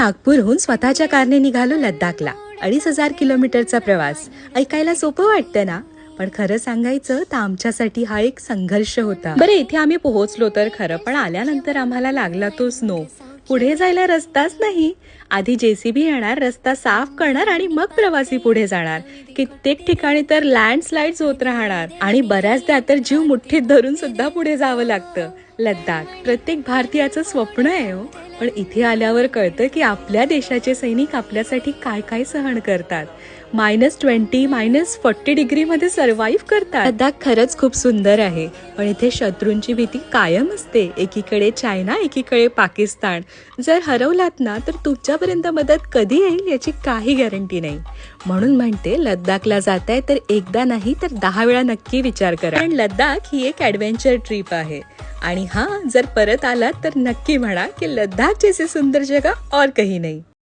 नागपूरहून स्वतःच्या कारने निघालो लद्दाखला. अडीच हजार किलोमीटरचा प्रवास. ऐकायला सोपं वाटतं ना? पण खरं सांगायचं तर आमच्यासाठी हा एक संघर्ष होता. बरं इथे आम्ही पोहोचलो तर खरं पण आल्यानंतर आम्हाला लागला तो स्नो पुढे जायला रस्ताच नाही. आधी जेसीबी येणार रस्ता साफ करणार आणि मग प्रवासी पुढे जाणार. कित्येक ठिकाणी तर लँडस्लाइड होत राहणार. आणि बऱ्याचदा तर जीव मुठ्ठीत धरून सुद्धा पुढे जावं लागतं. लद्दाख प्रत्येक भारतीयाचं स्वप्न आहे हो. पण इथे आल्यावर कळतं की आपल्या देशाचे सैनिक आपल्यासाठी काय काय सहन करतात. मायनस ट्वेंटी मायनस फोर्टी डिग्रीमध्ये सर्वाईव्ह करतात. लद्दाख खरंच खूप सुंदर आहे. पण इथे शत्रूंची भीती कायम असते. एकीकडे चायना एकीकडे पाकिस्तान. जर हरवलात ना तर तुमच्यापर्यंत मदत कधी येईल याची काही गॅरंटी नाही. म्हणून म्हणते लद्दाखला जात आहे तर एकदा नाही तर दहा वेळा नक्की विचार करा. कारण लद्दाख ही एक ॲडव्हेंचर ट्रिप आहे. आणि हां जर परत आलात तर नक्की म्हणा की लद्दाख जैसे सुंदर जगह और काही नाही.